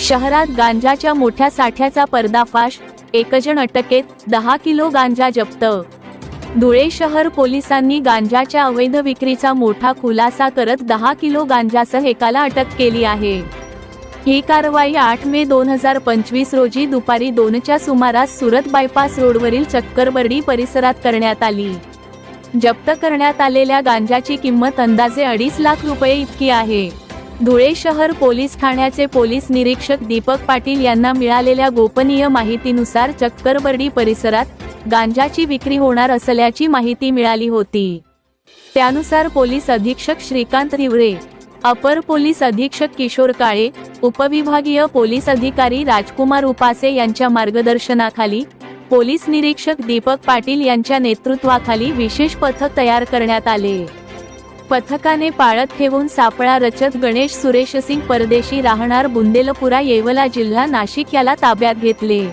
शहरात गांजाच्या मोठ्या साठ्याचा पर्दाफाश एकजण अटकेत दहा किलो गांजा जप्त. धुळे शहर पोलिसांनी गांजाच्या अवैध विक्रीचा मोठा खुलासा करत दहा किलो गांजासह एकाला अटक केली आहे. ही कारवाई आठ मे दोन हजार पंचवीस रोजी दुपारी दोनच्या सुमारास सुरत बायपास रोडवरील चक्करबर्डी परिसरात करण्यात आली. जप्त करण्यात आलेल्या गांजाची किंमत अंदाजे अडीच लाख रुपये इतकी आहे. धुळे शहर पोलीस ठाण्याचे पोलीस निरीक्षक दीपक पाटील यांना मिळालेल्या गोपनीय माहितीनुसार चक्करबर्डी परिसरात गांजाची विक्री होणार असल्याची माहिती मिळाली होती. त्यानुसार पोलीस अधीक्षक श्रीकांत हिवरे अपर पोलीस अधीक्षक किशोर काळे उपविभागीय पोलीस अधिकारी राजकुमार उपासे यांच्या मार्गदर्शनाखाली पोलीस निरीक्षक दीपक पाटील यांच्या नेतृत्वाखाली विशेष पथक तयार करण्यात आले. पथकाने पाळत ठेवून सापळा रचत गणेश सुरेश सिंग परदेशी राहणार बुंदेलपुरा येवला जिल्हा नाशिक याला ताब्यात घेतले.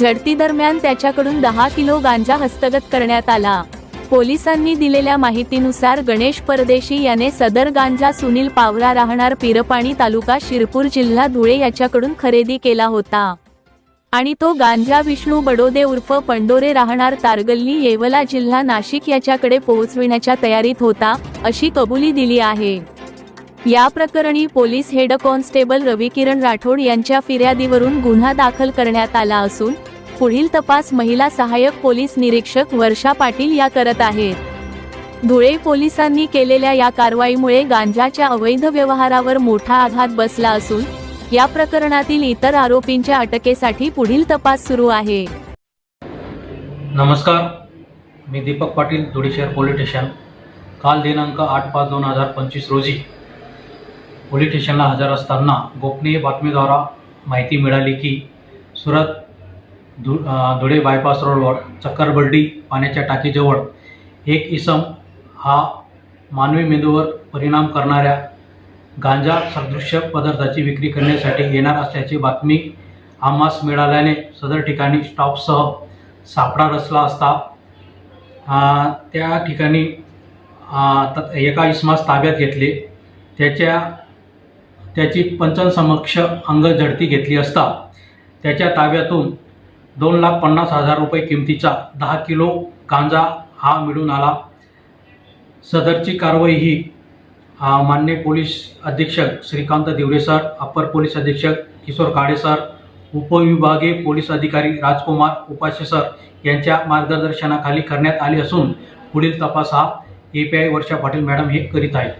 झडती दरम्यान त्याच्याकडून दहा किलो गांजा हस्तगत करण्यात आला. पोलिसांनी दिलेल्या माहितीनुसार गणेश परदेशी याने सदर गांजा सुनील पावरा राहणार पिरपाणी तालुका शिरपूर जिल्हा धुळे याच्याकडून खरेदी केला होता. आणि तो गांजा विष्णू बडोदे उर्फ पंडोरे राहणार तारगल्ली येवला जिल्हा नाशिक याच्याकडे पोहोचविण्याच्या तयारीत होता अशी कबुली दिली आहे. या प्रकरणी police head constable Ravikiran Rathod यांच्या फिर्यादीवरून गुन्हा दाखल करण्यात आला असून पुढील तपास महिला सहाय्यक पोलीस निरीक्षक वर्षा पाटील या करत आहेत. धुळे पोलिसांनी केलेल्या या कारवाईमुळे गांजाच्या अवैध व्यवहारावर मोठा आघात बसला असून या प्रकरणातील इतर आरोपींच्या अटकेसाठी पुढील तपास सुरू आहे. नमस्कार. मी दीपक पाटील धुळे शहर पोलीस स्टेशन. काल दिनांक आठ पाच दोन हजार पंचवीस रोजी पोलीस स्टेशनला हजर असताना गोपनीय बातमीद्वारा माहिती मिळाली की सुरत धु धुळे बायपास रोडवर चक्करबर्डी पाण्याच्या टाकीजवळ एक इसम हा मानवी मेंदूवर परिणाम करणाऱ्या गांजा सदृश्य पदार्थाची विक्री करण्यासाठी येणार असल्याची बातमी आम्हास मिळाल्याने सदर ठिकाणी स्टॉपसह सापडा रचला असता त्या ठिकाणी एका इसमास ताब्यात घेतले. त्याच्या त्याची पंचांसमक्ष अंग झडती घेतली असता त्याच्या ताब्यातून दोन लाख पन्नास हजार रुपये किमतीचा दहा किलो गांजा हा मिळून आला. सदरची कारवाई ही मान्य पोलीस अधीक्षक श्रीकांत दिवरे सर अप्पर पोलीस अधीक्षक किशोर काळे सर उपविभागीय पोलीस अधिकारी राजकुमार उपाशे सर यांच्या मार्गदर्शनाखाली करण्यात आली असून पुढील तपास हा A P I Varsha Patil madam हे करीत आहेत.